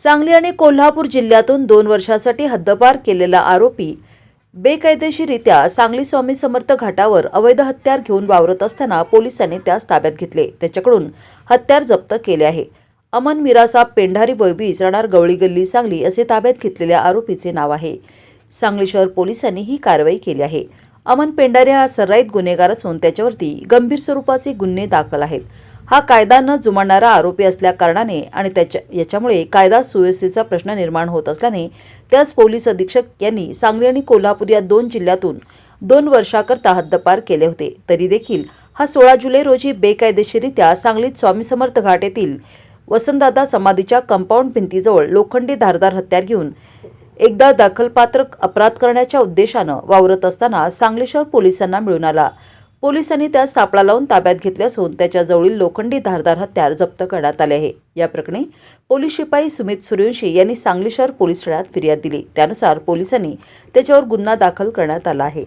सांगली आणि कोल्हापूर जिल्ह्यातून दोन वर्षासाठी हद्दपार केलेला आरोपी बेकायदेशीरित्या सांगली स्वामी समर्थ घाटावर अवैध हत्यार घेऊन वावरत असताना पोलिसांनी त्यास ताब्यात घेतले. त्याच्याकडून हत्यार जप्त केले आहे. अमन मिरासाब पेंढारी वैबीस राहणार गवळी गल्ली सांगली असे ताब्यात घेतलेल्या आरोपीचे नाव आहे. सांगली शहर पोलिसांनी ही कारवाई केली आहे. अमन पेंढारे हा सर्राईत गुन्हेगार असून त्याच्यावरती गंभीर स्वरूपाचे गुन्हे दाखल आहेत. हा कायदा न जुमानणारा आरोपी असल्या कारणाने आणि त्याच्या याच्यामुळे कायदा सुव्यवस्थेचा प्रश्न निर्माण होत असल्याने त्यास पोलीस अधीक्षक यांनी सांगली आणि कोल्हापूर या दोन जिल्ह्यातून दोन वर्षाकरता हद्दपार केले होते. तरी देखील हा सोळा जुलै रोजी बेकायदेशीरित्या सांगलीत स्वामी समर्थ घाट येथील वसंतदादा समाधीच्या कंपाऊंड भिंतीजवळ लोखंडी धारदार हत्यार घेऊन एकदा दाखलपात्र अपराध करण्याच्या उद्देशानं वावरत असताना सांगली शहर पोलिसांना मिळून आला. पोलिसांनी त्यास सापळा लावून ताब्यात घेतले असून त्याच्याजवळील लोखंडी धारदार हत्यार जप्त करण्यात आले आहे. या प्रकरणी पोलीस शिपाई सुमित सूर्यवंशी यांनी सांगली शहर पोलीस ठाण्यात फिर्याद दिली. त्यानुसार पोलिसांनी त्याच्यावर गुन्हा दाखल करण्यात आला आहे.